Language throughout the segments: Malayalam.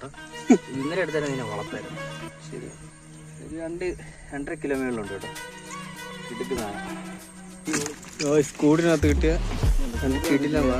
കേട്ടോ ഇന്നലെ എടുത്താലും നിന്നെ വളർത്തായിരുന്നു. ശരി. ഒരു രണ്ട് രണ്ടര കിലോമീറ്ററുണ്ട് കേട്ടോ. എടുക്കുന്നതാണ് സ്കൂടിനകത്ത് കിട്ടിയ കിട്ടില്ല വാ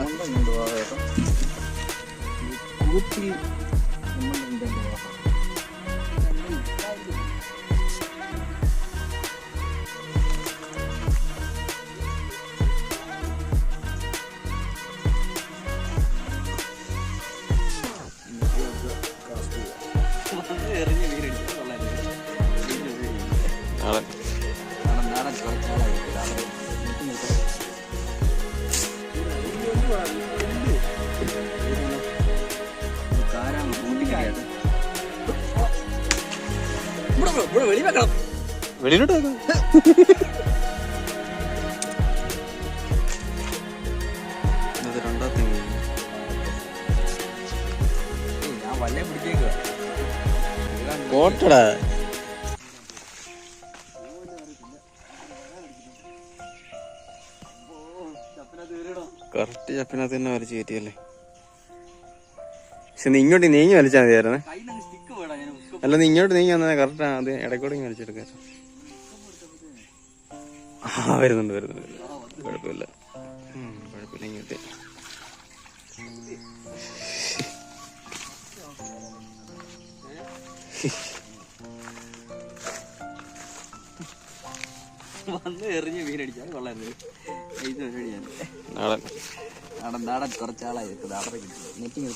ഇവിടെ ഇവിടെ വെളി വെക്കണം. വെളിയിലോട്ട് വെക്കാം. ഇത് രണ്ടാമത്തെ മീൻ ഏയ്, ഞാൻ വല്ലേ പിടിച്ചേക്കുക കോട്ടടാ. കറക്റ്റ് ചപ്പിനകത്ത് തന്നെ വലിച്ചു കയറ്റിയല്ലേ? പക്ഷെ ഇങ്ങോട്ട് നീങ്ങി വലിച്ചാൽ മതിയായിരുന്നേ. അല്ല നീ ഇങ്ങോട്ട് നീ വന്നാൽ കറക്റ്റ് അത് ഇടയ്ക്കൂടെ ഇങ്ങ് വലിച്ചെടുക്കാം ആ വരുന്നുണ്ട് വരുന്നുണ്ട്. കുഴപ്പമില്ല. കുഴപ്പമില്ല ഇങ്ങോട്ട് വന്ന് എറിഞ്ഞ് മീനടിച്ചാൽ കൊള്ളായിരുന്നു നാടൻ. നാടൻ കുറച്ചാളായി. നാടൻ കിട്ടി നെറ്റിങ്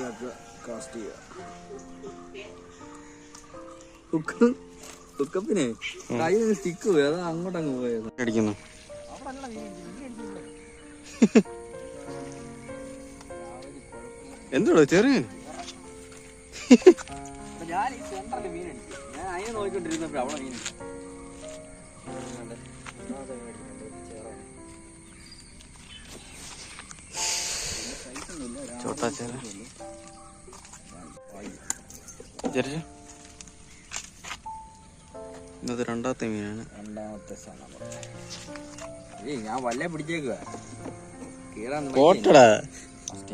എടുത്തോ കാസ്റ്റ് ചെയ്യുക ഹുക്കപ്പിനെ കയ്യിൽ സ്റ്റിക്ക് പോയി. അത് അങ്ങോട്ടങ്ങ് പോയത്. അടിക്കുന്നു. എന്തോടോ ചെറിയ ഞാൻ ഈ സെന്ററിൽ മീൻ അടിക്കും ഞാൻ അതിനെ നോക്കിക്കൊണ്ടിരുന്നപ്പോ അവിടെ മീൻ ഇന്നത്തെ രണ്ടാമത്തെ മീനാണ്. രണ്ടാമത്തെ ഞാൻ വല്ല പിടിച്ചേക്കുക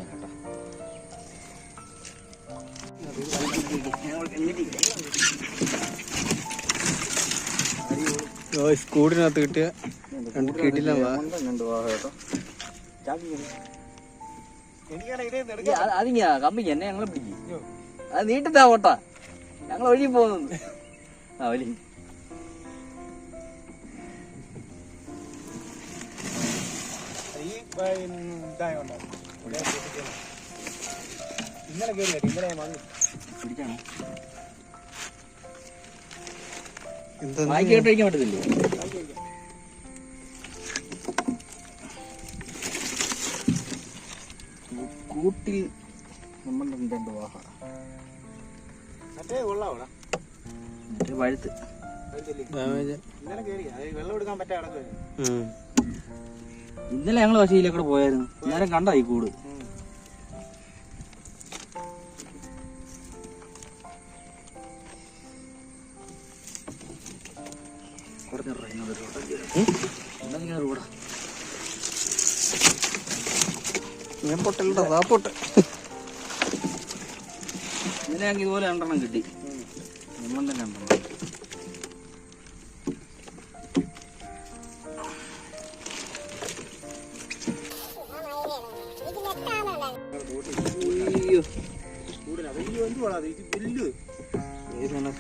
കേട്ടോ. സ്കൂടിനകത്ത് കിട്ടിയ കിട്ടില്ല വാ. അതിങ്ങ കമ്പിക്ക് എന്നെ ഞങ്ങളെ പിടിക്കും. അത് നീട്ടിട്ടാ ഓട്ടാ. ഞങ്ങൾ ഒഴുകി പോകുന്നു. ആ വലി പിടിക്കാണോ? എന്താ വായിക്ക് പറ്റത്തില്ലേ? കൂട്ടിൽ നമ്മൾ രണ്ട് വാഹ? മറ്റേ കൊള്ളാവൂടാ മറ്റേ വഴുത്ത്. ഡാമേജ് ഇന്നലെ ഞങ്ങൾ ഞങ്ങൾ പക്ഷേ ഇതിലേക്കൂടെ പോയായിരുന്നു. നേരം കണ്ടായി കൂട്. ഞാൻ പൊട്ടല്ലടാ താ പൊട്ട. ഇന്നലെ ഞങ്ങൾക്ക് ഇതുപോലെ രണ്ടെണ്ണം കിട്ടി. നമ്മൾ തന്നെ രണ്ടെണ്ണം. അയ്യോ. വലിയ എന്തുവാടാ ഇത് പുല്ല് ഏതാണ്?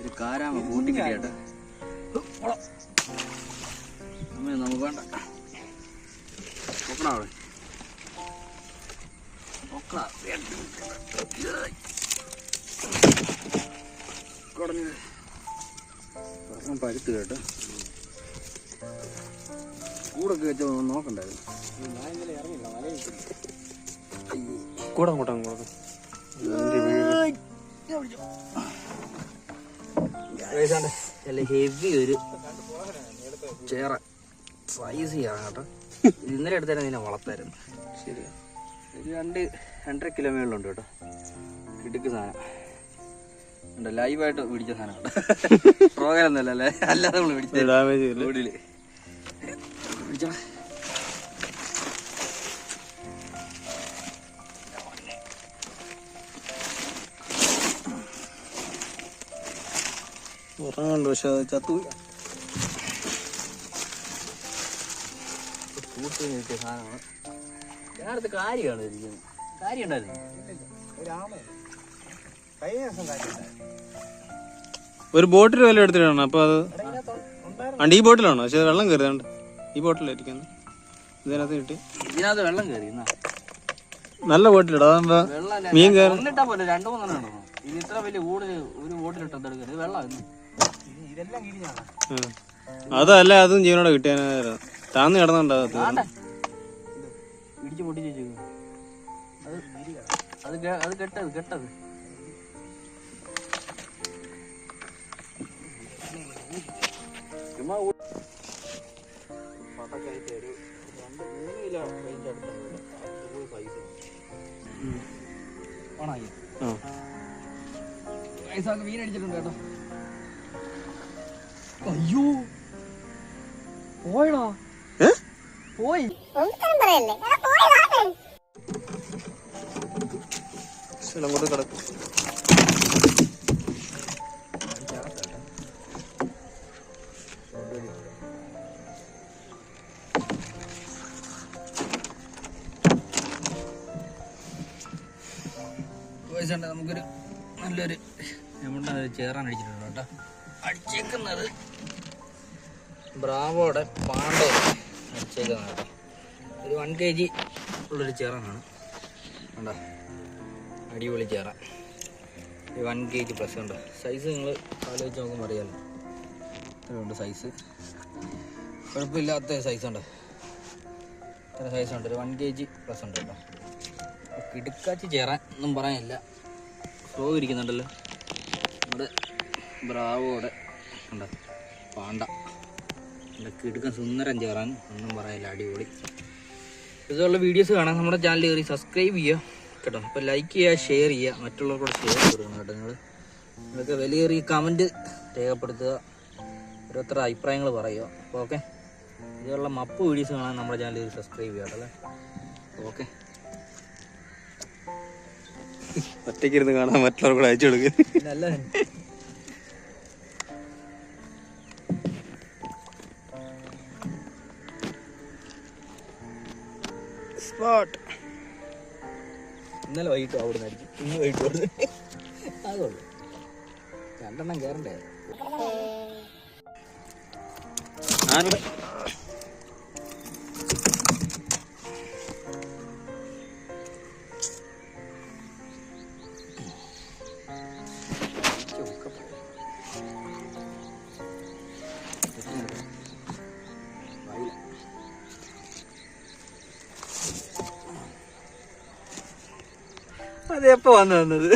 ഒരു കാരാമ കൂട്ടി കിട്ടിയാട്ടെ അമ്മേ നമുക്ക് വേണ്ട. നോക്കണ പഴുത്ത് കേട്ടോ കൂടൊക്കെ വെച്ച നോക്കണ്ടായിരുന്നു കൂടാം ഹെവി ഒരു ചേറ സൈസ് ചെയ്യാൻ കേട്ടോ ഇന്നലെ എടുത്തായിരുന്നു ഇതിനെ വളർത്തായിരുന്നു ശരി ഒരു രണ്ട് രണ്ടര കിലോ മേളിലുണ്ട് കേട്ടോ. ഇടുക്ക് സാധനം. ഉണ്ട് ലൈവായിട്ട് പിടിച്ച സാധനം പ്രോഗ്രാം അല്ലേ? അല്ലാതെ നമ്മൾ പിടിച്ചത് പിടിച്ചോ ഉറങ്ങുന്നുണ്ട് പക്ഷെ അത് ചത്തു കൂട്ടി കിട്ടിയ സാധനമാണ്. ഞാനടുത്ത് കാര്യമാണ് ഇരിക്കുന്നത്. കാര്യം ഒരു ബോട്ടിൽ വില എടുത്തിട്ടാണ്? അപ്പൊ അത് അണ്ട് ഈ ബോട്ടിലാണോ പക്ഷെ വെള്ളം കയറിയതുണ്ട് ഈ ബോട്ടിലായിരിക്കുന്നു ഇതിനകത്ത് കിട്ടി. ഇതിനകത്ത് വെള്ളം കയറി നല്ല ബോട്ടിലിടാ അതാകുമ്പോ മീൻ കയറി ഒന്നിട്ടാ പോലെ രണ്ടു മൂന്നെണ്ണം ഇത് ഇത്ര വലിയ കൂടുതൽ ഒരു ബോട്ടിലിട്ട് എന്തെടുക്കുന്നത് വെള്ളം അതല്ല അതും ജീവനോടെ കിട്ടിയാനായിരുന്നു താന്ന് കിടന്നുണ്ടാകത്ത് ആണ്ടെ. പൊട്ടിച്ചു അത് അത് അത് കെട്ടത് കെട്ടത് ചുമ്മാ പടക്കായിട്ട് ഒരു രണ്ട് മൂന്ന് കിലോ range അടുത്തുണ്ട്. size. ഓണായി. ഐസാക്ക് മീൻ അടിച്ചിട്ടുണ്ട് കേട്ടോ അയ്യോ പോയടാ പോയി. അങ്ങോട്ട് കിടക്കും. വയസ്സുണ്ട് നമുക്കൊരു നല്ലൊരു എമൗണ്ട് ചേറാൻ അടിച്ചിട്ടുണ്ട് കേട്ടോ. അടിച്ചേക്കുന്നത് ബ്രാവോടെ പാണ്ടോ ഒരു വൺ കെ ജി ഉള്ളൊരു ചേറാണ് കണ്ടോ? അടിപൊളി ചേറ. ഒരു വൺ കെ ജി പ്ലസ് ഉണ്ട് സൈസ് നിങ്ങൾ ആലോചിച്ച് നോക്കുമ്പോൾ അറിയാമല്ലോ ഇത്രയുണ്ട് സൈസ് കുഴപ്പമില്ലാത്ത സൈസ് ഉണ്ട്. ഇത്ര സൈസ് ഉണ്ട്. ഒരു വൺ കെ ജി പ്ലസ് ഉണ്ട് കേട്ടോ. കിടുക്കാച്ചി ചേറാൻ ഒന്നും പറയാനില്ല. ഫ്ലോ ഇരിക്കുന്നുണ്ടല്ലോ. നമ്മുടെ ബ്രാവോടെ ഉണ്ട് പാണ്ട. എന്റെ എടുക്കാൻ സുന്ദരം ചേറാൻ ഒന്നും പറയാനില്ല അടിപൊളി. ഇതുള്ള വീഡിയോസ് കാണാൻ നമ്മുടെ ചാനൽ കയറി സബ്സ്ക്രൈബ് ചെയ്യുക. കേട്ടോ. അപ്പോൾ ലൈക്ക് ചെയ്യുക ഷെയർ ചെയ്യുക. മറ്റുള്ളവർക്കൂടെ ഷെയർ കൊടുക്കണം കേട്ടോ നിങ്ങൾ നിങ്ങൾക്ക് വലിയ കമന്റ് രേഖപ്പെടുത്തുക. ഓരോരുത്തർ അഭിപ്രായങ്ങൾ പറയുക. അപ്പോൾ ഓക്കെ ഇതുള്ള മപ്പ് വീഡിയോസ് കാണാൻ നമ്മുടെ ചാനൽ കയറി സബ്സ്ക്രൈബ് ചെയ്യുക കേട്ടോ അല്ലേ? ഓക്കെ ഒറ്റയ്ക്ക് ഇരുന്ന് കാണാൻ മറ്റുള്ളവർ കൂടെ അയച്ചു കൊടുക്കും. സ്പോട്ട് ഇന്നലെ വൈകിട്ട് അവിടെ നിന്നായിരിക്കും ഇന്ന് വൈകിട്ട് അവിടെ അതുള്ളൂ രണ്ടെണ്ണം കയറണ്ടേ ആരുടെ അതെപ്പോ വന്നു വന്നത്?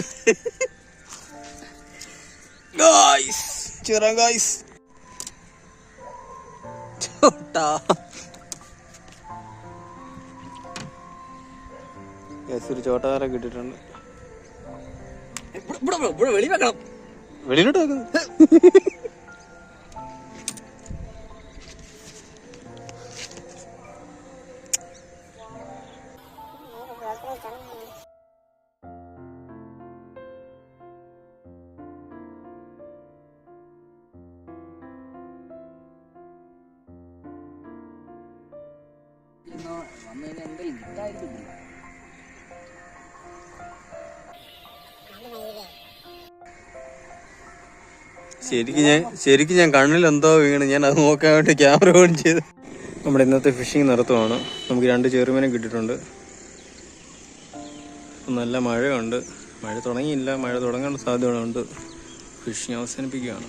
ഗായ്സ് കിട്ടിട്ടുണ്ട് ഗായ്സ് ചോട്ടാ. യെസ് ഒരു ചോട്ടാറെ കിട്ടിയിട്ടുണ്ട്. ഇവിടെ ഇവിടെ വെക്കുന്നു വന്നു ശരിക്കും ഞാൻ ശരിക്കും ഞാൻ കണ്ണിൽ എന്തോ വീണ്. ഞാൻ അത് നോക്കാൻ വേണ്ടി ക്യാമറ ഓൺ ചെയ്ത്. നമ്മുടെ ഇന്നത്തെ ഫിഷിംഗ് നിർത്തുവാണ് നമുക്ക് രണ്ട് ചെറുമീനെ കിട്ടിയിട്ടുണ്ട്. നല്ല മഴയുണ്ട്. മഴ തുടങ്ങിയില്ല. മഴ തുടങ്ങാനുള്ള സാധ്യതകളുണ്ട് ഫിഷിംഗ് അവസാനിപ്പിക്കുകയാണ്.